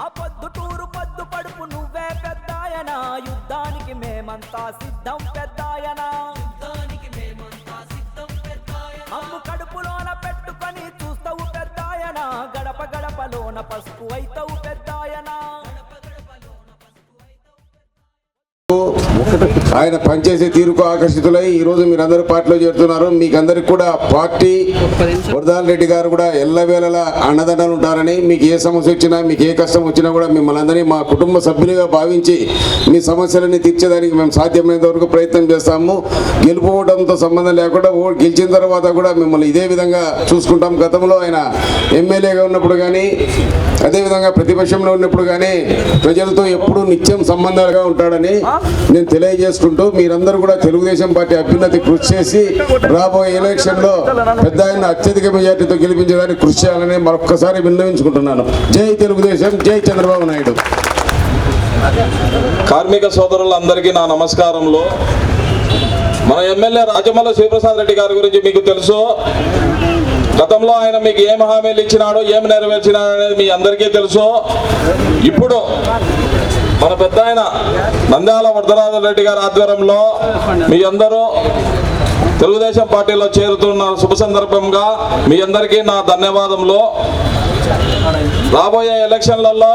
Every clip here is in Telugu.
ఆ పొద్దుటూరు పొద్దు పడుపు నువ్వే పెద్దాయనా. యుద్ధానికి మేమంతా సిద్ధం పెద్దాయనా. అమ్ము కడుపులోన పెట్టుకొని చూస్తావు పెద్దాయనా. గడప గడపలోన పసుపు అయితావు పెద్దాయనా. ఆయన పనిచేసే తీరుకు ఆకర్షితులై ఈ రోజు మీరందరూ పార్టీలో చేరుతున్నారు. మీకందరికి కూడా పార్టీ వరదాల రెడ్డి గారు కూడా ఎల్లవేళలా అన్నదండలు ఉంటారని మీకు ఏ సమస్య వచ్చినా మీకు ఏ కష్టం వచ్చినా కూడా మిమ్మల్ని అందరినీ మా కుటుంబ సభ్యులుగా భావించి మీ సమస్యలన్నీ తీర్చేదానికి మేము సాధ్యమైనంత వరకు ప్రయత్నం చేస్తాము. గెలుపుకోవడంతో సంబంధం లేకుండా ఓ గెలిచిన తర్వాత కూడా మిమ్మల్ని ఇదే విధంగా చూసుకుంటాం. గతంలో ఆయన ఎమ్మెల్యేగా ఉన్నప్పుడు కానీ అదేవిధంగా ప్రతిపక్షంలో ఉన్నప్పుడు కానీ ప్రజలతో ఎప్పుడూ నిత్యం సంబంధాలుగా ఉంటాడని నేను తెలియజేసుకుంటూ మీరందరూ కూడా తెలుగుదేశం పార్టీ అభ్యున్నతి కృషి చేసి రాబోయే ఎలక్షన్లో పెద్ద ఆయన అత్యధిక మెజార్టీతో గెలిపించడానికి కృషి చేయాలని మరొక్కసారి విన్నవించుకుంటున్నాను. జై తెలుగుదేశం జై చంద్రబాబు నాయుడు. కార్మిక సోదరులందరికీ నా నమస్కారములు మన ఎమ్మెల్యే రాజమల్ల శివప్రసాద్ రెడ్డి గారి గురించి మీకు తెలుసు? గతంలో ఆయన మీకు ఏం హామీలు ఇచ్చినాడో ఏం నెరవేర్చినాడో అనేది మీ అందరికీ తెలుసు. ఇప్పుడు మన పెద్ద ఆయన నంద్యాల వరదరాజు రెడ్డి గారి ఆధ్వర్యంలో మీ అందరూ తెలుగుదేశం పార్టీలో చేరుతున్న శుభ సందర్భంగా మీ అందరికీ నా ధన్యవాదములు. రాబోయే ఎలక్షన్లలో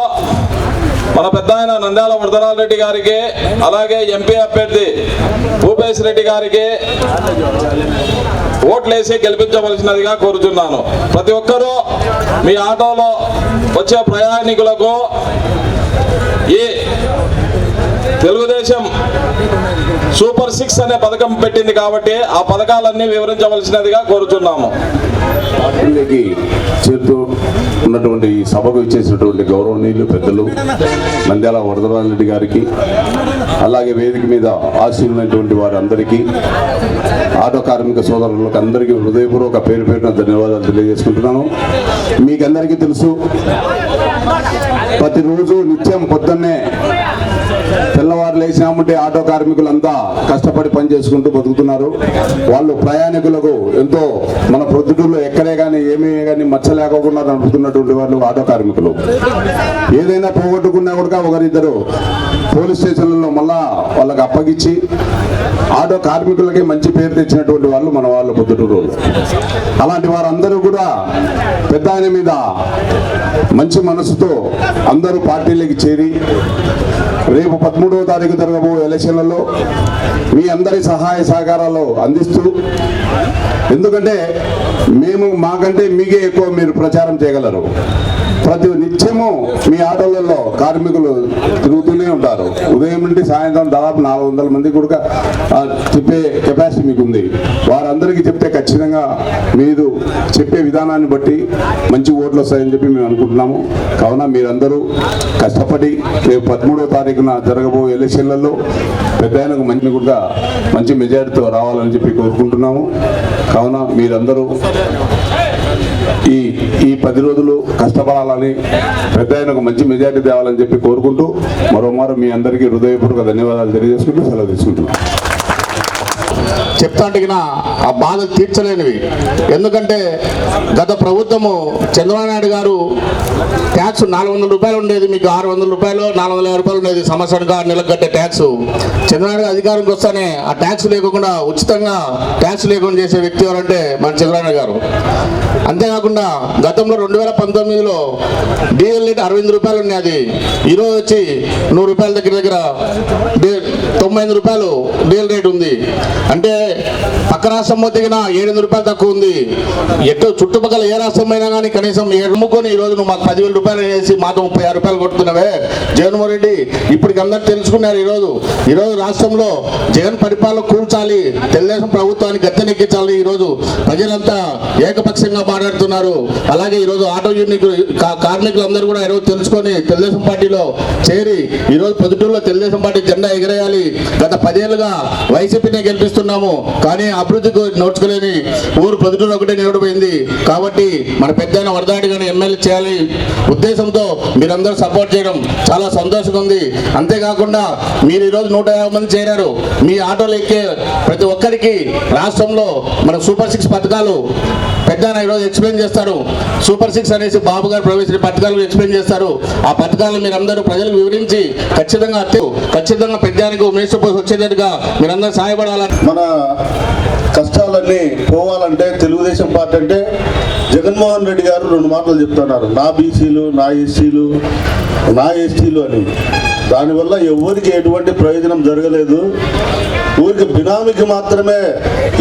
మన పెద్ద ఆయన నంద్యాల వరదరాజు రెడ్డి గారికి అలాగే ఎంపీ అభ్యర్థి భూపేశ్ రెడ్డి గారికి ఓట్లేసి గెలిపించవలసినదిగా కోరుచున్నాను. ప్రతి ఒక్కరూ మీ ఆటోలో వచ్చే ప్రయాణికులకు ఈ తెలుగుదేశం సూపర్ సిక్స్ అనే పథకం పెట్టింది కాబట్టి ఆ పథకాలన్నీ వివరించవలసినదిగా కోరుతున్నాము చెప్తూ ఉన్నటువంటి ఈ సభకు ఇచ్చేసినటువంటి గౌరవనీయులు పెద్దలు నంద్యాల వరదరాజు రెడ్డి గారికి అలాగే వేదిక మీద ఆశీర్వైనటువంటి వారందరికీ ఆటో కార్మిక సోదరులకు అందరికీ హృదయపూర్వక పేరు పేరున ధన్యవాదాలు తెలియజేసుకుంటున్నాను. మీకందరికీ తెలుసు ప్రతిరోజు నిత్యం పొద్దున్నే తెల్లవారు లేచినామంటే ఆటో కార్మికులంతా కష్టపడి పని చేసుకుంటూ బతుకుతున్నారు. వాళ్ళు ప్రయాణికులకు ఎంతో మన ప్రొద్దుటూరులో ఎక్కడే కానీ ఏమీ కానీ మచ్చలేకపోకుండా నడుపుతున్నటువంటి వాళ్ళు ఆటో కార్మికులు. ఏదైనా పోగొట్టుకున్నా కూడా ఒకరిద్దరు పోలీస్ స్టేషన్లలో మళ్ళా వాళ్ళకి అప్పగించి ఆటో కార్మికులకి మంచి పేరు తెచ్చినటువంటి వాళ్ళు మన వాళ్ళు పొద్దుటూరు. అలాంటి వారందరూ కూడా పెద్ద ఆయన మీద మంచి మనసుతో అందరూ పార్టీలోకి చేరి రేపు పదమూడవ తారీఖు జరగబో ఎలక్షన్లలో మీ అందరి సహాయ సహకారాలు అందిస్తూ ఎందుకంటే మేము మాకంటే మీకే ఎక్కువ మీరు ప్రచారం చేయగలరు. ప్రతి నిత్యము మీ ఆటోలలో కార్మికులు తిరుగుతూనే ఉంటారు. ఉదయం నుండి సాయంత్రం దాదాపు నాలుగు వందల మంది కూడా చెప్పే కెపాసిటీ మీకు ఉంది వారందరికీ చెప్తే ఖచ్చితంగా మీరు చెప్పే విధానాన్ని బట్టి మంచి ఓట్లు వస్తాయని చెప్పి మేము అనుకుంటున్నాము. కావున మీరందరూ కష్టపడి రేపు పదమూడవ తారీఖున జరగబోయే ఎలక్షన్లలో పెద్ద ఆయనకు మంచి కూడా మంచి మెజారిటీతో రావాలని చెప్పి కోరుకుంటున్నాము. కావున మీరందరూ ఈ ఈ పది రోజులు కష్టపడాలని పెద్ద ఆయనకు మంచి మెజార్టీ తేవాలని చెప్పి కోరుకుంటూ మరోమారు మీ అందరికీ హృదయపూర్వక ధన్యవాదాలు తెలియజేసుకుంటూ సెలవు తీసుకుంటున్నాను చెప్తాంటికిన ఆ బాధ తీర్చలేనివి. ఎందుకంటే గత ప్రభుత్వము చంద్రబాబు నాయుడు గారు ట్యాక్స్ నాలుగు వందల రూపాయలు ఉండేది మీకు ఆరు వందల రూపాయలు నాలుగు వందల యాభై రూపాయలు ఉండేది సంవత్సరంగా నెలకు కట్టే ట్యాక్స్. చంద్రబాబు అధికారంకి వస్తానే ఆ ట్యాక్స్ లేకుండా ఉచితంగా ట్యాక్స్ లేకుండా చేసే వ్యక్తి ఎవరంటే మన చంద్రబాబు గారు. అంతేకాకుండా గతంలో రెండు వేల పంతొమ్మిదిలో డీజిల్ రేట్ అరవై రూపాయలు ఉన్నది ఈరోజు వచ్చి నూరు రూపాయల దగ్గర దగ్గర డీ- తొంభై ఎనిమిది రూపాయలు డీజిల్ రేట్ ఉంది. అంటే పక్క రాష్ట్రం దిగిన ఏడు ఎనిమిది రూపాయలు తక్కువ ఉంది. ఎటు చుట్టుపక్కల ఏ రాష్ట్రం అయినా కానీ కనీసం ఎమ్ముకొని ఈ రోజు నువ్వు మాకు పదివేల రూపాయలు వేసి మాతో ముప్పై ఆరు రూపాయలు కొడుతున్నావే జగన్మోహన్ రెడ్డి ఇప్పటికి అందరు తెలుసుకున్నారు ఈరోజు. ఈరోజు రాష్ట్రంలో జగన్ పరిపాలన కూల్చాలి తెలుగుదేశం ప్రభుత్వాన్ని గద్దెనెక్కించాలి ఈరోజు. ప్రజలంతా ఏకపక్షంగా మాట్లాడుతున్నారు. అలాగే ఈరోజు ఆటో యూనిట్ కార్మికులందరూ కూడా ఈరోజు తెలుసుకొని తెలుగుదేశం పార్టీలో చేరి ఈరోజు పొద్దుటూరులో తెలుగుదేశం పార్టీ జెండా ఎగరేయాలి. గత పదేళ్ళుగా వైసీపీనే గెలిపిస్తున్నాము. కానీ అభివృద్ధికి నోచుకోలేని ఊరు ప్రతిటూరు ఒకటే నిలబడిపోయింది. కాబట్టి మన పెద్ద వరదాడి గారిని ఎమ్మెల్యే చేయాలి. ఉద్దేశంతో మీరందరూ సపోర్ట్ చేయడం చాలా సంతోషంగా ఉంది. అంతేకాకుండా మీరు ఈరోజు నూట యాభై మంది చేరారు. మీ ఆటోలు ఎక్కే ప్రతి ఒక్కరికి రాష్ట్రంలో మన సూపర్ సిక్స్ పథకాలు పెద్ద ఈరోజు ఎక్స్ప్లెయిన్ చేస్తారు. సూపర్ సిక్స్ అనేసి బాబు గారు ప్రవేశించిన పథకాలు ఎక్స్ప్లెయిన్ చేస్తారు. ఆ పథకాలను మీరందరూ ప్రజలకు వివరించి ఖచ్చితంగా ఖచ్చితంగా పెద్దానికి మినిస్టర్ పోస్ట్ వచ్చేటట్టుగా మీరందరూ సహాయపడాలని మన కష్టాలన్నీ పోవాలంటే తెలుగుదేశం పార్టీ అంటే జగన్మోహన్ రెడ్డి గారు రెండు మాటలు చెప్తున్నారు. నా బీసీలు నా ఎస్సీలు నా ఎస్టీలు అని. దానివల్ల ఎవరికి ఎటువంటి ప్రయోజనం జరగలేదు. ఊరికి బినామీకి మాత్రమే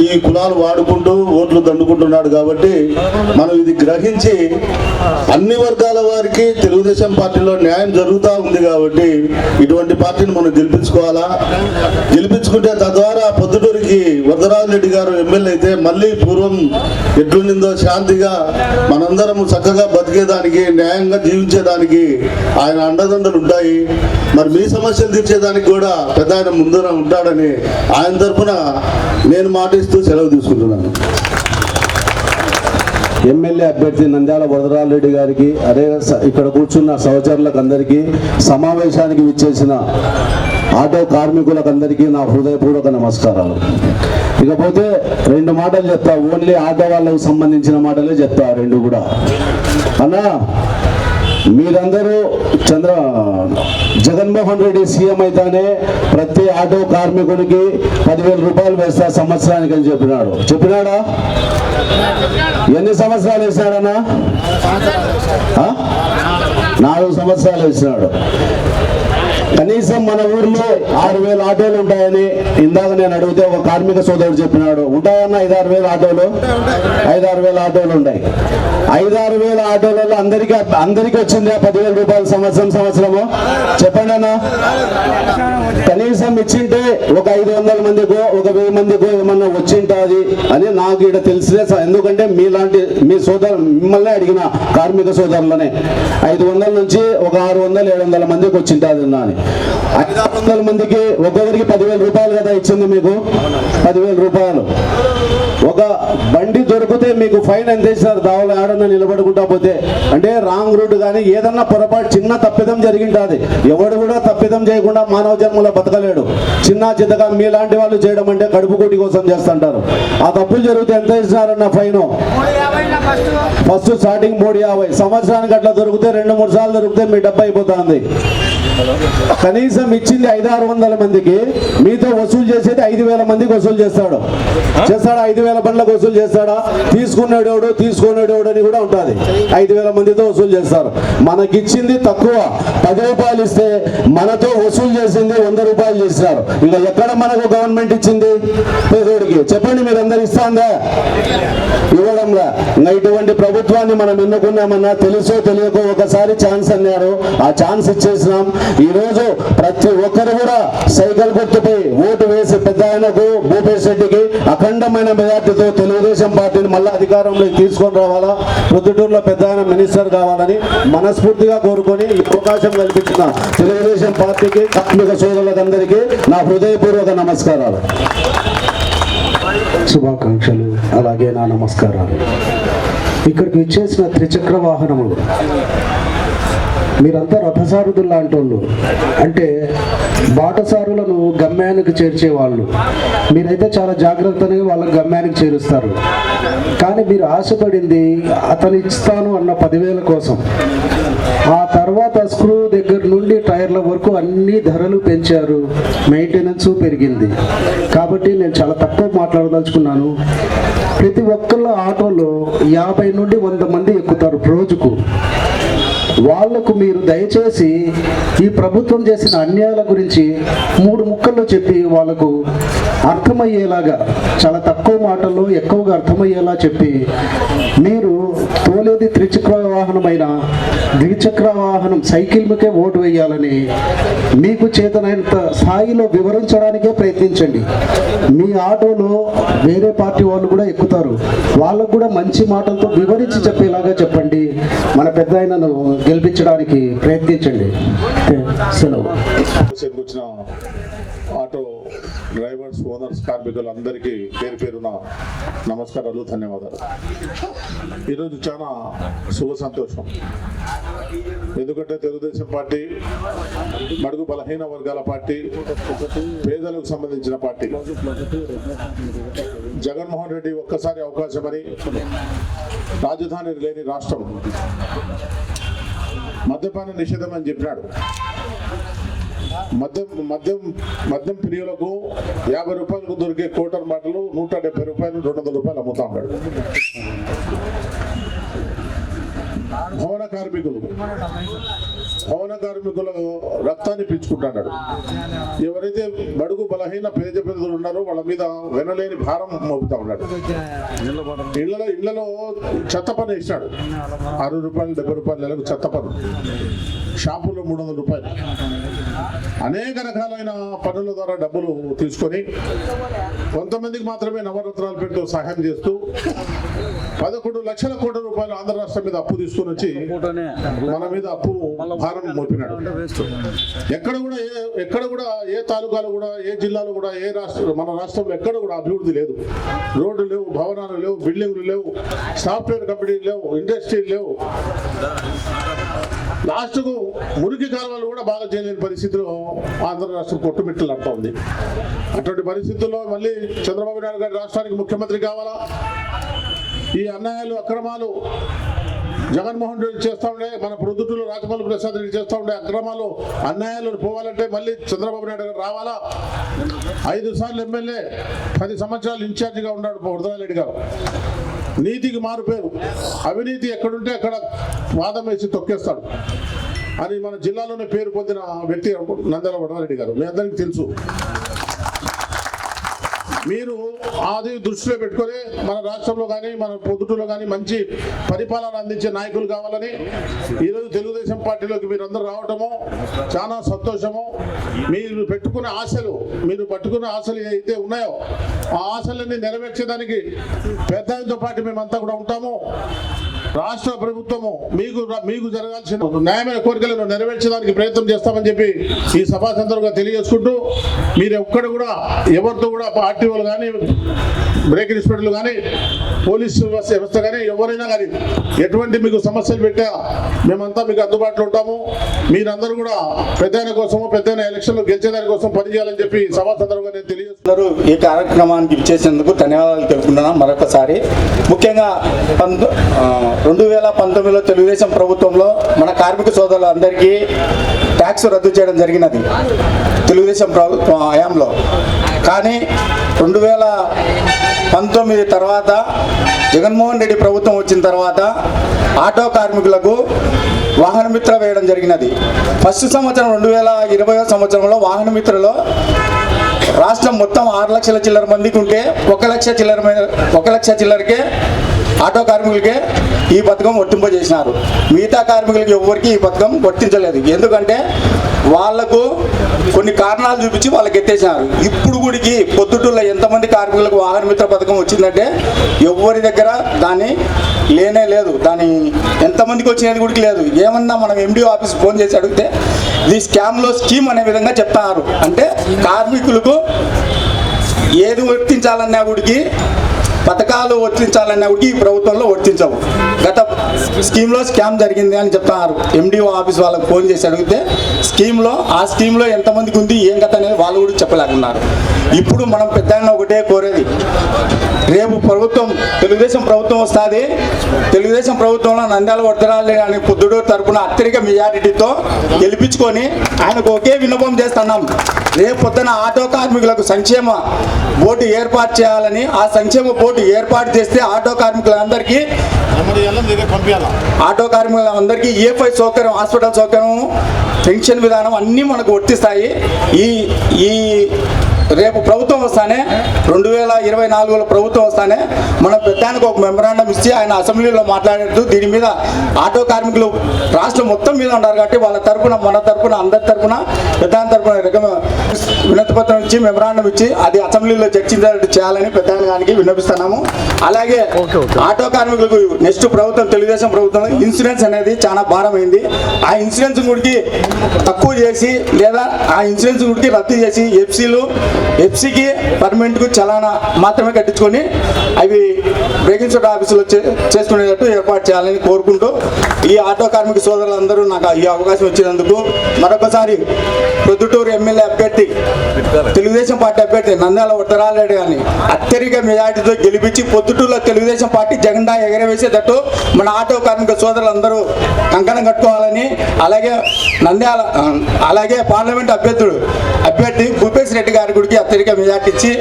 ఈ కులాలు వాడుకుంటూ ఓట్లు దండుకుంటున్నాడు కాబట్టి మనం ఇది గ్రహించి అన్ని వర్గాల వారికి తెలుగుదేశం పార్టీలో న్యాయం జరుగుతూ ఉంది కాబట్టి ఇటువంటి పార్టీని మనం గెలిపించుకోవాలా? గెలిపించుకుంటే తద్వారా పొద్దుటూరికి వరదరాజు రెడ్డి గారు ఎమ్మెల్యే అయితే మళ్ళీ పూర్వం ఎట్లుండిందో శాంతిగా మనందరం చక్కగా బతికేదానికి న్యాయంగా జీవించేదానికి ఆయన అండదండలు ఉంటాయి మరి మీ సమస్యలు తీర్చేదానికి కూడా పెద్ద ఆయన ముందర ఉంటాడని ఆయన తరఫున నేను మాటిస్తూ సెలవు తీసుకుంటున్నాను. ఎమ్మెల్యే అభ్యర్థి నంద్యాల వరదరారెడ్డి గారికి అదే స- ఇక్కడ కూర్చున్న సహచరులకు అందరికీ సమావేశానికి విచ్చేసిన ఆటో కార్మికులకు అందరికీ నా హృదయపూర్వక నమస్కారాలు. ఇకపోతే రెండు మాటలు చెప్తా ఓన్లీ ఆటో వాళ్ళకు సంబంధించిన మాటలే చెప్తా రెండు కూడా. అన్నా మీరందరూ చంద్ర జగన్మోహన్ రెడ్డి సీఎం అయితేనే ప్రతి ఆటో కార్మికుడికి పదివేల రూపాయలు వేస్తా సంవత్సరానికి అని చెప్పినాడు. చెప్పినాడా? ఎన్ని సంవత్సరాలు వేసినాడన్నా? నాలుగు సంవత్సరాలు వేసినాడు. కనీసం మన ఊర్లో ఆరు వేల ఆటోలు ఉంటాయని ఇందాక నేను అడిగితే ఒక కార్మిక సోదరుడు చెప్పినాడు. ఉంటాయన్న ఐదారు వేల ఆటోలు? ఐదారు వేల ఆటోలు ఉంటాయి. ఐదారు వేల ఆటోలలో అందరికీ అందరికీ ఆ పదివేల రూపాయలు సంవత్సరం సంవత్సరము. చెప్పండి అన్న. కనీసం ఇచ్చింటే ఒక ఐదు వందల మందికో ఒక వెయ్యి మందికో ఏమన్నా వచ్చింటుంది అని నాకు ఇక్కడ తెలిసిదే ఎందుకంటే మీలాంటి మీ సోదరు మిమ్మల్ని అడిగిన కార్మిక సోదరులనే. ఐదు వందల నుంచి ఒక ఆరు వందలు ఏడు వందల మందికి వచ్చింటుంది అన్న అని. ఐదు ఆరు వందల మందికి ఒక్కొక్కరికి పదివేల రూపాయలు కదా ఇచ్చింది మీకు? పదివేల రూపాయలు. ఒక బండి దొరికితే మీకు ఫైన్ ఎంత ఇస్తారు దావలు ఆడన్నా నిలబడుకుంటా పోతే. అంటే రాంగ్ రూట్ కానీ ఏదన్నా పొరపాటు చిన్న తప్పిదం జరిగింటుంది. ఎవడు కూడా తప్పిదం చేయకుండా మానవ జన్మలో బతకలేడు. చిన్న చిన్నగా మీలాంటి వాళ్ళు చేయడం అంటే కడుపు కూటి కోసం చేస్తుంటారు. ఆ తప్పులు జరిగితే ఎంత ఇస్తున్నారన్న ఫైన్? ఫస్ట్ స్టార్టింగ్ మూడు యాభై. సంవత్సరానికి అట్లా దొరికితే రెండు మూడు సార్లు దొరికితే మీ డబ్బు అయిపోతుంది. కనీసం ఇచ్చింది ఐదు ఆరు వందల మందికి మీతో వసూలు చేసేది ఐదు వేల మందికి వసూలు చేస్తాడు. చేస్తాడా? ఐదు వేల బండ్లకు వసూలు చేస్తాడా? తీసుకున్నాడేవాడు తీసుకున్నాడేవాడు అని కూడా ఉంటుంది. ఐదు వేల మందితో వసూలు చేస్తారు. మనకి ఇచ్చింది తక్కువ. పది రూపాయలు ఇస్తే మనతో వసూలు చేసింది వంద రూపాయలు చేస్తారు ఇంకా ఎక్కడ మనకు గవర్నమెంట్ ఇచ్చింది? పేదోడికి. చెప్పండి మీరు అందరు ఇస్తాందా? ఇవ్వడంలా. ఇంకా ఇటువంటి ప్రభుత్వాన్ని మనం ఎన్నుకున్నామన్నా తెలుసో తెలియకో ఒకసారి ఛాన్స్ అన్నారు. ఆ ఛాన్స్ ఇచ్చేసినాం. ఈరోజు ప్రతి ఒక్కరు కూడా సైకిల్ గుర్తుపై ఓటు వేసి పెద్ద ఆయనకు భూపేష్ రెడ్డికి అఖండమైన మెజార్టీతో తెలుగుదేశం పార్టీని మళ్ళీ అధికారంలోకి తీసుకొని రావాలా? ప్రొద్దుటూరులో పెద్ద ఆయన మినిస్టర్ కావాలని మనస్ఫూర్తిగా కోరుకొని ఈ అవకాశం కల్పించిన తెలుగుదేశం పార్టీకి కార్మిక సోదరులందరికీ నా హృదయపూర్వక నమస్కారాలు. శుభాకాంక్షలు అలాగే నా నమస్కారాలు. ఇక్కడికి ఇచ్చేసిన త్రిచక్ర వాహనములు. మీరంతా రథసారథులు లాంటి వాళ్ళు. అంటే బాటసారులను గమ్యానికి చేర్చే వాళ్ళు. మీరైతే చాలా జాగ్రత్తగా వాళ్ళ గమ్యానికి చేరుస్తారు. కానీ మీరు ఆశపడింది అతను ఇస్తాను అన్న పదివేల కోసం. ఆ తర్వాత స్క్రూ దగ్గర నుండి టైర్ల వరకు అన్ని ధరలు పెంచారు. మెయింటెనెన్స్ పెరిగింది. కాబట్టి నేను చాలా తక్కువ మాట్లాడదలుచుకున్నాను. ప్రతి ఒక్కళ్ళ ఆటోలో యాభై నుండి వంద మంది ఎక్కుతారు రోజు. వాళ్ళకు మీరు దయచేసి ఈ ప్రభుత్వం చేసిన అన్యాయాల గురించి మూడు ముక్కల్లో చెప్పి వాళ్ళకు అర్థమయ్యేలాగా చాలా తక్కువ మాటల్లో ఎక్కువగా అర్థమయ్యేలా చెప్పి మీరు తోలేది త్రిచక్ర వాహనమైన ద్విచక్ర వాహనం సైకిల్కే ఓటు వేయాలని మీకు చేతనైనంత స్థాయిలో వివరించడానికే ప్రయత్నించండి. మీ ఆటోలో వేరే పార్టీ వాళ్ళు కూడా ఎక్కుతారు. వాళ్ళకు కూడా మంచి మాటలతో వివరించి చెప్పేలాగా చెప్పండి. మన పెద్ద ఆయనను గెలిపించడానికి ప్రయత్నించండి. సెలవు. వచ్చిన ఆటో డ్రైవర్స్ ఓనర్స్ కార్మికులు అందరికీ పేరు పేరున నమస్కారాలు ధన్యవాదాలు. ఈరోజు చాలా శుభ సంతోషం. ఎందుకంటే తెలుగుదేశం పార్టీ మడుగు బలహీన వర్గాల పార్టీ పేదలకు సంబంధించిన పార్టీ. జగన్మోహన్ రెడ్డి ఒక్కసారి అవకాశమని రాజధాని లేని రాష్ట్రం. మద్యపాన నిషేధం అని చెప్పినాడు. మద్యం మద్యం మద్యం ప్రియులకు యాభై రూపాయలకు దొరికే కోటర్ మాటలు నూట డెబ్బై రూపాయలు రెండు వందల రూపాయలు అమ్ముతా ఉన్నాడు. భవన కార్మికులు. భవన కార్మికుల రక్తాన్ని పీల్చుకుంటున్నాడు. ఎవరైతే బడుగు బలహీన పేద ప్రజలు ఉన్నారో వాళ్ళ మీద వినలేని భారం మోపుతా ఉన్నాడు. ఇళ్ళలో ఇళ్ళలో చెత్త పని వేసినాడు అరవై రూపాయలు డెబ్బై రూపాయలు నెలకు చెత్త పన్ను షాపుల్లో మూడు వందల రూపాయలు. అనేక రకాలైన పనుల ద్వారా డబ్బులు తీసుకొని కొంతమందికి మాత్రమే నవరత్నాలు పెడుతూ సహాయం చేస్తూ పదకొండు లక్షల కోట్ల రూపాయలు ఆంధ్ర రాష్ట్రం మీద అప్పు తీసుకొని వచ్చి మన మీద అప్పు భారం మోపినాడు. ఎక్కడ కూడా ఏ ఎక్కడ కూడా ఏ తాలూకాలో కూడా ఏ జిల్లాలో కూడా ఏ రాష్ట్ర మన రాష్ట్రంలో ఎక్కడ కూడా అభివృద్ధి లేదు. రోడ్లు లేవు భవనాలు లేవు బిల్డింగ్లు లేవు సాఫ్ట్వేర్ కంపెనీలు లేవు ఇండస్ట్రీలు లేవు. లాస్ట్కు మురికి కాలువలు కూడా బాగా చేయలేని పరిస్థితిలో ఆంధ్ర రాష్ట్రం కొట్టుమిట్టలు అంటా ఉంది. అటువంటి పరిస్థితుల్లో మళ్ళీ చంద్రబాబు నాయుడు గారి రాష్ట్రానికి ముఖ్యమంత్రి కావాలా? ఈ అన్యాయాలు అక్రమాలు జగన్మోహన్ రెడ్డి చేస్తా ఉండే మన ప్రొద్దుటూరు రాజమౌళి ప్రసాద్ రెడ్డి చేస్తా ఉండే అక్రమాలు అన్యాయాలు పోవాలంటే మళ్ళీ చంద్రబాబు నాయుడు గారు రావాలా? ఐదు సార్లు ఎమ్మెల్యే పది సంవత్సరాలు ఇన్ఛార్జిగా ఉన్నాడు వరదరారెడ్డి గారు. నీతికి మారుపేరు. అవినీతి ఎక్కడుంటే అక్కడ వాదం వేసి తొక్కేస్తాడు. అని మన జిల్లాలోనే పేరు పొందిన వ్యక్తి నందల వరదరెడ్డి గారు. మీ అందరికీ తెలుసు. మీరు అది దృష్టిలో పెట్టుకొని మన రాష్ట్రంలో కానీ మన పొద్దుటూరులో కానీ మంచి పరిపాలన అందించే నాయకులు కావాలని ఈరోజు తెలుగుదేశం పార్టీలోకి మీరు అందరూ రావటము చాలా సంతోషము. మీరు పెట్టుకున్న ఆశలు మీరు పట్టుకున్న ఆశలు ఏదైతే ఉన్నాయో ఆ ఆశలన్నీ నెరవేర్చేదానికి పెద్ద పాటు మేమంతా కూడా ఉంటాము. రాష్ట్ర ప్రభుత్వము మీకు మీకు జరగాల్సిన న్యాయమైన కోరికలను నెరవేర్చడానికి ప్రయత్నం చేస్తామని చెప్పి ఈ సభా సందర్భంగా తెలియజేసుకుంటూ మీరు ఎక్కడ కూడా ఎవరితో కూడా ఆర్టీఓలు కానీ బ్రేక్ ఇన్స్పెక్టర్లు కానీ పోలీసు వ్యవస్థ కానీ ఎవరైనా కానీ ఎటువంటి మీకు సమస్యలు పెట్టా మేమంతా మీకు అందుబాటులో ఉంటాము. మీరందరూ కూడా పెద్ద కోసము పెద్ద ఎలక్షన్లో గెలిచేదాని కోసం పనిచేయాలని చెప్పి సభా సందర్భంగా నేను తెలియజేస్తున్నారు ఈ కార్యక్రమానికి ఇచ్చేసేందుకు ధన్యవాదాలు తెలుపుకుంటున్నాం. మరొకసారి ముఖ్యంగా రెండు వేల పంతొమ్మిదిలో తెలుగుదేశం ప్రభుత్వంలో మన కార్మిక సోదరులందరికీ ట్యాక్స్ రద్దు చేయడం జరిగినది తెలుగుదేశం ప్రభుత్వం హయాంలో. కానీ రెండు వేల పంతొమ్మిది తర్వాత జగన్మోహన్ రెడ్డి ప్రభుత్వం వచ్చిన తర్వాత ఆటో కార్మికులకు వాహన మిత్ర వేయడం జరిగినది. ఫస్ట్ సంవత్సరం రెండు వేల ఇరవై సంవత్సరంలో వాహన మిత్రలో రాష్ట్రం మొత్తం ఆరు లక్షల చిల్లర మందికి ఉంటే ఒక లక్ష చిల్లర ఒక లక్ష చిల్లరకే ఆటో కార్మికులకే ఈ పథకం వర్తింపజేసినారు. మిగతా కార్మికులకి ఎవరికి ఈ పథకం వర్తించలేదు. ఎందుకంటే వాళ్ళకు కొన్ని కారణాలు చూపించి వాళ్ళకి ఎత్తేసినారు. ఇప్పుడు గుడికి పొద్దుటూళ్ళ ఎంతమంది కార్మికులకు వాహన మిత్ర పథకం వచ్చిందంటే ఎవరి దగ్గర దాన్ని లేనే లేదు. దాని ఎంతమందికి వచ్చినది గుడికి లేదు. ఏమన్నా మనం ఎండిఓ ఆఫీస్ ఫోన్ చేసి అడిగితే ఇది స్కామ్లో స్కీమ్ అనే విధంగా చెప్తున్నారు అంటే కార్మికులకు ఏది వర్తించాలన్నా గుడికి పథకాలు వర్తించాలన్నా ఈ ప్రభుత్వంలో వర్తించవు. గత స్కీమ్లో స్కామ్ జరిగింది అని చెప్తున్నారు. ఎండిఓ ఆఫీస్ వాళ్ళకి ఫోన్ చేసి అడిగితే స్కీమ్లో ఆ స్కీమ్లో ఎంతమందికి ఉంది ఏం కథ అనేది వాళ్ళు కూడా చెప్పలేకున్నారు. ఇప్పుడు మనం పెద్ద ఒకటే కోరేది. రేపు ప్రభుత్వం తెలుగుదేశం ప్రభుత్వం వస్తుంది. తెలుగుదేశం ప్రభుత్వంలో నంద్యాల వడ్డరాలి అని పొద్దుడు తరపున అత్యధిక మెజారిటీతో గెలిపించుకొని ఆయనకు ఒకే విన్నపం చేస్తున్నాం. రేపు పొద్దున ఆటో కార్మికులకు సంక్షేమ బోర్డు ఏర్పాటు చేయాలని ఆ సంక్షేమ బోర్డు ఏర్పాటు చేస్తే ఆటో కార్మికులందరికీ ఆటో కార్మికులందరికీ అందరికీ ఫై సౌకర్యం హాస్పిటల్ సౌకర్యం పెన్షన్ విధానం అన్నీ మనకు వర్తిస్తాయి. ఈ ఈ రేపు ప్రభుత్వం వస్తానే రెండు వేల ఇరవై నాలుగులో ప్రభుత్వం వస్తానే మన పెద్దానికి ఒక మెమరాండం ఇచ్చి ఆయన అసెంబ్లీలో మాట్లాడుతూ దీని మీద ఆటో కార్మికులు రాష్ట్రం మొత్తం మీద ఉన్నారు కాబట్టి వాళ్ళ తరపున మన తరపున అందరి తరపున పెద్దాని తరపున రికమ వినతిపత్రం ఇచ్చి మెమరాండం ఇచ్చి అది అసెంబ్లీలో చర్చించేటట్టు చేయాలని గారికి విన్నపిస్తున్నాము. అలాగే ఆటో కార్మికులకు నెక్స్ట్ ప్రభుత్వం తెలుగుదేశం ప్రభుత్వం ఇన్సూరెన్స్ అనేది చాలా భారమైంది. ఆ ఇన్సూరెన్స్ గుడికి తక్కువ చేసి లేదా ఆ ఇన్సూరెన్స్ గుడికి రద్దు చేసి ఎఫ్సీలు ఎఫ్సీకి పర్మనెంట్కు చలానా మాత్రమే కట్టించుకొని అవి బ్రేకింగ్ సోట్ ఆఫీసులో చేసుకునేటట్టు ఏర్పాటు చేయాలని కోరుకుంటూ ఈ ఆటో కార్మిక సోదరులందరూ నాకు ఈ అవకాశం ఇచ్చినందుకు మరొకసారి ప్రొద్దుటూరు ఎమ్మెల్యే అభ్యర్థి తెలుగుదేశం పార్టీ అభ్యర్థి నంద్యాల ఉత్తరాలరెడ్డి గారిని అత్యధిక మెజార్టీతో గెలిపించి పొద్దుటూరులో తెలుగుదేశం పార్టీ జెండా ఎగరవేసేటట్టు మన ఆటో కార్మిక సోదరులందరూ కంకణం కట్టుకోవాలని అలాగే నంద్యాల అలాగే పార్లమెంట్ అభ్యర్థుడు అభ్యర్థి భూపేష్ రెడ్డి గారి గుడికి అత్యధిక మెజార్టీ ఇచ్చి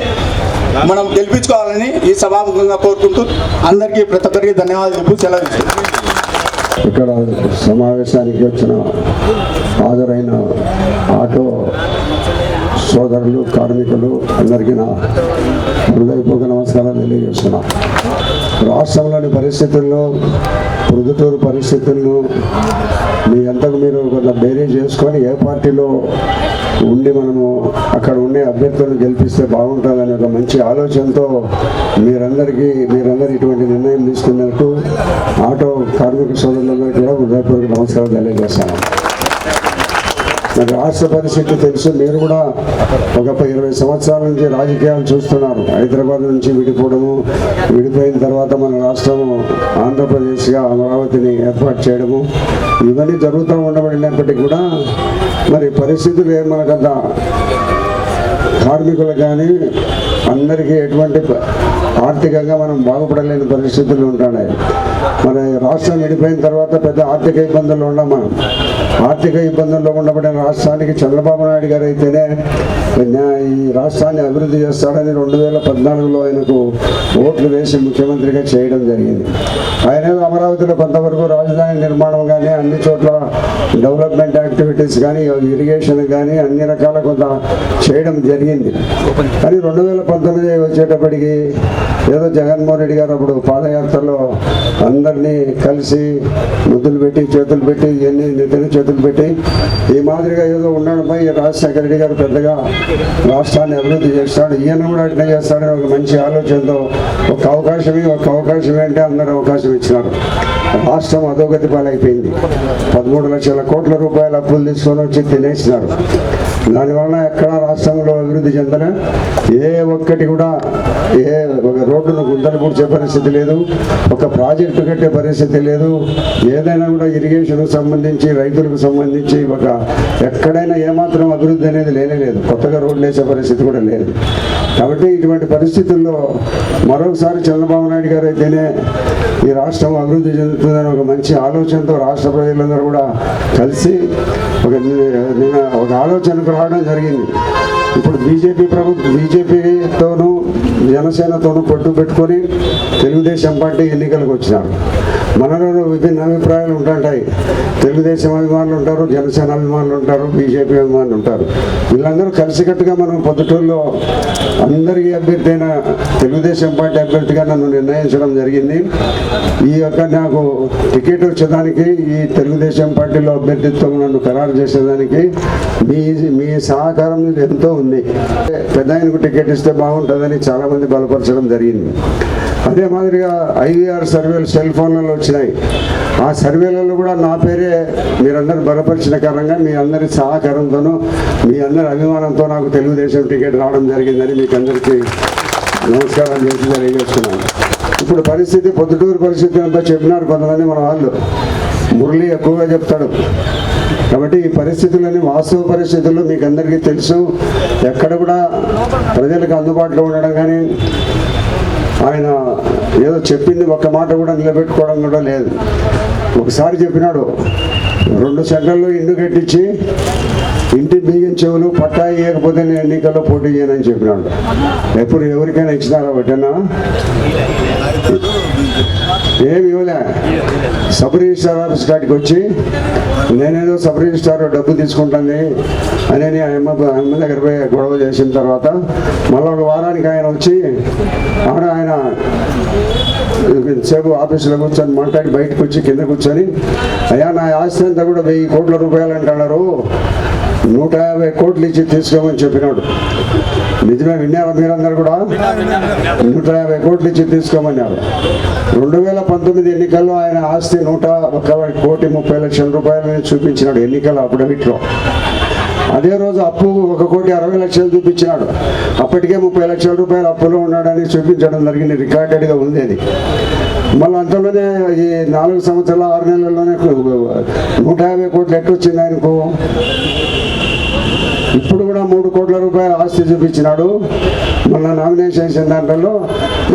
మనం గెలిపించుకోవాలని ఈ సభాముఖంగా కోరుకుంటూ అందరికీ ప్రతి ఒక్కరికి ధన్యవాదాలు చెప్పు సెలవు ఇక్కడ సమావేశానికి వచ్చిన హాజరైన ఆటో సోదరులు కార్మికులు అందరికీ నా హృదయపూర్వక నమస్కారాలు తెలియజేస్తున్నా. రాష్ట్రంలోని పరిస్థితుల్లో ప్రొద్దుటూరు పరిస్థితులను మీ అంతకు మీరు కొంత బేరీజ్ చేసుకొని ఏ పార్టీలో ఉండి మనము అక్కడ ఉండే అభ్యర్థులను గెలిపిస్తే బాగుంటుందనే ఒక మంచి ఆలోచనతో మీరందరికీ మీరందరూ ఇటువంటి నిర్ణయం తీసుకున్నట్టు ఆటో కార్మిక సోదరులలో కూడా హృదయపూర్వక నమస్కారం తెలియజేస్తాను. నాకు రాష్ట్ర పరిస్థితి తెలుసు. మీరు కూడా ఒక ఇరవై సంవత్సరాల నుంచి రాజకీయాలు చూస్తున్నారు. హైదరాబాద్ నుంచి విడిపోవడము విడిపోయిన తర్వాత మన రాష్ట్రము ఆంధ్రప్రదేశ్గా అమరావతిని ఏర్పాటు చేయడము ఇవన్నీ జరుగుతూ ఉండబడినప్పటికీ కూడా మరి పరిస్థితులు ఏం మనకంత కార్మికులు కానీ అందరికీ ఎటువంటి ఆర్థికంగా మనం బాగుపడలేని పరిస్థితులు ఉంటున్నాయి మన రాష్ట్రం విడిపోయిన తర్వాత పెద్ద ఆర్థిక ఇబ్బందులు ఉన్నాం మనం ఆర్థిక ఇబ్బందుల్లో ఉండబడిన రాష్ట్రానికి చంద్రబాబు నాయుడు గారు అయితేనే ఈ రాష్ట్రాన్ని అభివృద్ధి చేస్తాడని రెండు వేల పద్నాలుగులో ఆయనకు ఓట్లు వేసి ముఖ్యమంత్రిగా చేయడం జరిగింది. ఆయన అమరావతిలో కొంతవరకు రాజధాని నిర్మాణం కానీ అన్ని చోట్ల డెవలప్మెంట్ యాక్టివిటీస్ కానీ ఇరిగేషన్ కానీ అన్ని రకాల కొంత చేయడం జరిగింది. కానీ రెండు వేల పంతొమ్మిది వచ్చేటప్పటికి ఏదో జగన్మోహన్ రెడ్డి గారు అప్పుడు పాదయాత్రలో అందరినీ కలిసి ముద్దులు పెట్టి చేతులు పెట్టి ఎన్ని నెత్తిన చేతులు పెట్టి ఈ మాదిరిగా ఏదో ఉండడంపై రాజశేఖర రెడ్డి గారు పెద్దగా రాష్ట్రాన్ని అభివృద్ధి చేస్తాడు. ఈయన కూడా అట్లా చేస్తాడని ఒక మంచి ఆలోచనతో ఒక అవకాశమే ఒక అవకాశం అంటే అందరూ అవకాశం ఇచ్చినారు. రాష్ట్రం అధోగతి పాలైపోయింది. పదమూడు లక్షల కోట్ల రూపాయల అప్పులు తీసుకొని వచ్చి తినేసినారు. దానివలన ఎక్కడ రాష్ట్రంలో అభివృద్ధి చెందన ఏ ఒక్కటి కూడా ఏ ఒక రోడ్డును గుంతలు పూడ్చే పరిస్థితి లేదు. ఒక ప్రాజెక్టు కట్టే పరిస్థితి లేదు. ఏదైనా కూడా ఇరిగేషన్కు సంబంధించి రైతులకు సంబంధించి ఒక ఎక్కడైనా ఏమాత్రం అభివృద్ధి అనేది లేనే లేదు. కొత్తగా రోడ్లు వేసే పరిస్థితి కూడా లేదు. కాబట్టి ఇటువంటి పరిస్థితుల్లో మరొకసారి చంద్రబాబు నాయుడు గారు అయితేనే ఈ రాష్ట్రం అభివృద్ధి చెందుతుందని ఒక మంచి ఆలోచనతో రాష్ట్ర ప్రజలందరూ కూడా కలిసి ఒక నిన్న ఒక ఆలోచనకు రావడం జరిగింది. ఇప్పుడు బీజేపీ ప్రభుత్వం బీజేపీతోనూ జనసేనతోనూ పొట్టు పెట్టుకొని తెలుగుదేశం పార్టీ ఎన్నికలకు వచ్చినారు. మనలో విభిన్న అభిప్రాయాలు ఉంటుంటాయి తెలుగుదేశం అభిమానులు ఉంటారు జనసేన అభిమానులు ఉంటారు బీజేపీ అభిమానులు ఉంటారు. వీళ్ళందరూ కలిసికట్టుగా మనం పొద్దుటూరులో అందరికీ అభ్యర్థి అయిన తెలుగుదేశం పార్టీ అభ్యర్థిగా నన్ను నిర్ణయించడం జరిగింది. ఈ యొక్క నాకు టికెట్ వచ్చేదానికి ఈ తెలుగుదేశం పార్టీలో అభ్యర్థిత్వం నన్ను ఖరారు చేసేదానికి మీ మీ సహకారం ఎంతో ఉంది. పెద్ద ఆయనకు టికెట్ ఇస్తే బాగుంటుందని చాలామంది బలపరచడం జరిగింది. అదే మాదిరిగా ఐవీఆర్ సర్వేలు సెల్ ఫోన్లలో వచ్చినాయి. ఆ సర్వేలలో కూడా నా పేరే మీరందరూ బలపరిచిన కారణంగా మీ అందరి సహకారంతోనూ మీ అందరి అభిమానంతో నాకు తెలుగుదేశం టికెట్ రావడం జరిగిందని మీకు అందరికీ నమస్కారం చేసి తెలియజేస్తున్నాను. ఇప్పుడు పరిస్థితి పొద్దుటూరు పరిస్థితి అంతా చెప్పినారు కొంతమంది మన వాళ్ళు. మురళి ఎక్కువగా చెప్తాడు. కాబట్టి ఈ పరిస్థితులన్నీ వాస్తవ పరిస్థితులు మీకు అందరికీ తెలుసు. ఎక్కడ కూడా ప్రజలకు అందుబాటులో ఉండడం కానీ ఆయన ఏదో చెప్పింది ఒక్క మాట కూడా నిలబెట్టుకోవడం కూడా లేదు. ఒకసారి చెప్పినాడు రెండు సెంటర్లు ఇండు కట్టించి ఇంటి బియ్యం చెవులు పట్టా ఇవ్వకపోతే నేను ఎన్నికల్లో పోటీ చేయనని చెప్పినాడు. ఎప్పుడు ఎవరికైనా ఇచ్చినారా ఒకటేనా ఏమి ఇవ్వలే. సబ్ రిజిస్టార్ ఆఫీస్ కాడికి వచ్చి నేనేదో సబ్ రిజిస్టార్ డబ్బు తీసుకుంటుంది అని ఆ అమ్మ అమ్మ దగ్గర పోయి గొడవ చేసిన తర్వాత మళ్ళీ ఒక వారానికి ఆయన వచ్చి ఆడ ఆయన సేపు ఆఫీసులో కూర్చొని మాట్లాడి బయటకు వచ్చి కింద కూర్చొని అయ్యా నా ఆస్తి అంతా కూడా వెయ్యి కోట్ల రూపాయలు అంటున్నారు. నూట యాభై కోట్లు ఇచ్చి తీసుకోమని చెప్పినాడు. నిజమే విన్నారా మీరందరూ కూడా? నూట యాభై కోట్లు ఇచ్చి తీసుకోమన్నారు. రెండు వేల పంతొమ్మిది ఎన్నికల్లో ఆయన ఆస్తి నూట ఒక కోటి ముప్పై లక్షల రూపాయలని చూపించినాడు ఎన్నికల అఫిడవిట్లో అదే రోజు అప్పు ఒక కోటి అరవై లక్షలు చూపించినాడు. అప్పటికే ముప్పై లక్షల రూపాయలు అప్పులో ఉన్నాడని చూపించడం జరిగింది రికార్డెడ్గా ఉంది అది. మళ్ళీ అంతలోనే ఈ నాలుగు సంవత్సరాల ఆరు నెలల్లోనే నూట యాభై కోట్లు ఎట్టొచ్చింది ఆయనకు. ఇప్పుడు కూడా మూడు కోట్ల రూపాయలు ఆస్తి చూపించినాడు. మొన్న నామినేషన్ చేసిన దాంట్లో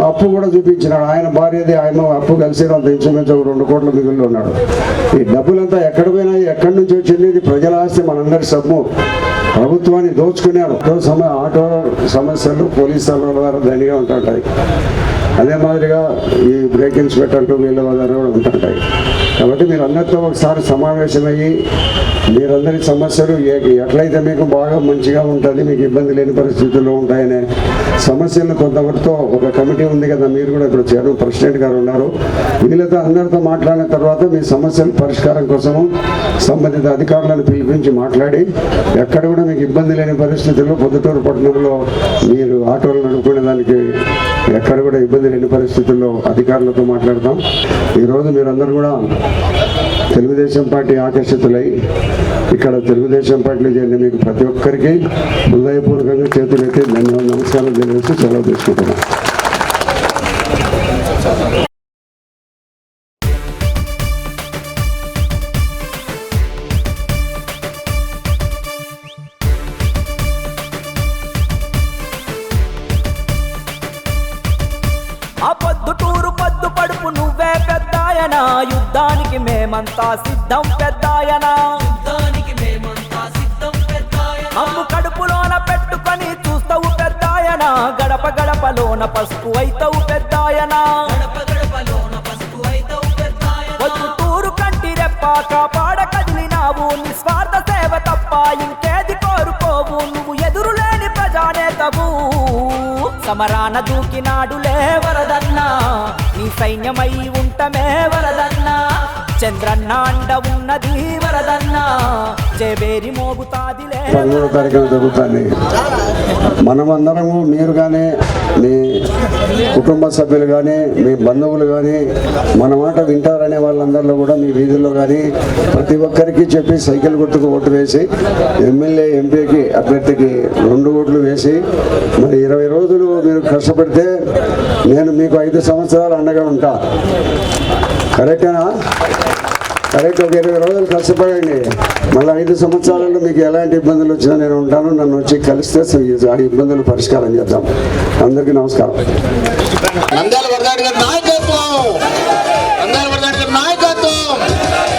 అప్పు కూడా చూపించినాడు. ఆయన భార్యది ఆయన అప్పు కలిసి అంత ఇంచుమించు ఒక రెండు కోట్ల మిగులు ఉన్నాడు. ఈ డబ్బులంతా ఎక్కడ పోయినాయి ఎక్కడి నుంచి వచ్చింది ఇది ప్రజల ఆస్తి మనందరి సొమ్ము. ప్రభుత్వాన్ని దోచుకున్నారు. ఆటో సమ ఆటో సమస్యలు పోలీస్ వాళ్ళ ద్వారా దండిగా ఉంటుంటాయి. అదే మాదిరిగా ఈ బ్రేక్ ఇన్స్పెక్టర్లు వీళ్ళ ద్వారా కూడా ఉంటుంటాయి. కాబట్టి మీరు అందరితో ఒకసారి సమావేశమయ్యి మీరందరి సమస్యలు ఏ- ఎట్లయితే మీకు బాగా మంచిగా ఉంటుంది మీకు ఇబ్బంది లేని పరిస్థితుల్లో ఉంటాయనే సమస్యలను కొంతవరతో ఒక కమిటీ ఉంది కదా మీరు కూడా ఇప్పుడు చేరు ప్రెసిడెంట్ గారు ఉన్నారు. వీళ్ళతో అందరితో మాట్లాడిన తర్వాత మీ సమస్యల పరిష్కారం కోసము సంబంధిత అధికారులను పిలిపించి మాట్లాడి ఎక్కడ కూడా మీకు ఇబ్బంది లేని పరిస్థితుల్లో పొద్దుటూరు పట్టణంలో మీరు ఆటోలు నడుపుకునే దానికి ఎక్కడ కూడా ఇబ్బంది లేని పరిస్థితుల్లో అధికారులతో మాట్లాడతాం. ఈరోజు మీరందరూ కూడా తెలుగుదేశం పార్టీ ఆకర్షితులై ఇక్కడ తెలుగుదేశం పార్టీలో చేరిన మీకు ప్రతి ఒక్కరికి హృదయపూర్వకంగా చేతులైతే ధన్యవాదాలు నమస్కారం తెలియజేసి సెలవు తీసుకుంటున్నాను. మేమంతా సిద్ధం పెద్దాయన. అమ్ము కడుపులోన పెట్టుకొని చూస్తావు పెద్దాయన. గడప గడపలోన పసుపు అయితావు పెద్దాయన. పొద్దుటూరు కంటి రెప్ప కాపాడ కదిలినావు. నిస్వార్థ సేవ తప్ప ఇంకేది కోరుకోవు. నువ్వు ఎదురులేని ప్రజానేతవు. సమరాన దూకినాడులే వరదన్నా. నీ సైన్యమై ఉంటమే వరదన్నా. చంద్రన్న అండ ఉన్నది వరదన్నా జేబేరి మోగుతాదిలే పదమూడో తారీఖున జరుగుతుంది మనమందరము మీరు కానీ మీ కుటుంబ సభ్యులు కానీ మీ బంధువులు కానీ మన మాట వింటారనే వాళ్ళందరిలో కూడా మీ వీధుల్లో కానీ ప్రతి ఒక్కరికి చెప్పి సైకిల్ గుర్తుకు ఓటు వేసి ఎమ్మెల్యే ఎంపీకి అభ్యర్థికి రెండు ఓట్లు వేసి మరి ఇరవై రోజులు మీరు కష్టపడితే నేను మీకు ఐదు సంవత్సరాలు అండగా ఉంటా. కరెక్టేనా? కరెక్ట్ ఒక ఇరవై రోజులు కష్టపడండి మళ్ళీ ఐదు సంవత్సరాలలో మీకు ఎలాంటి ఇబ్బందులు వచ్చినా నేను ఉంటాను. నన్ను వచ్చి కలిస్తే ఆ ఇబ్బందులు పరిష్కారం చేద్దాం. అందరికీ నమస్కారం. నాయకత్వం. నాయకత్వం.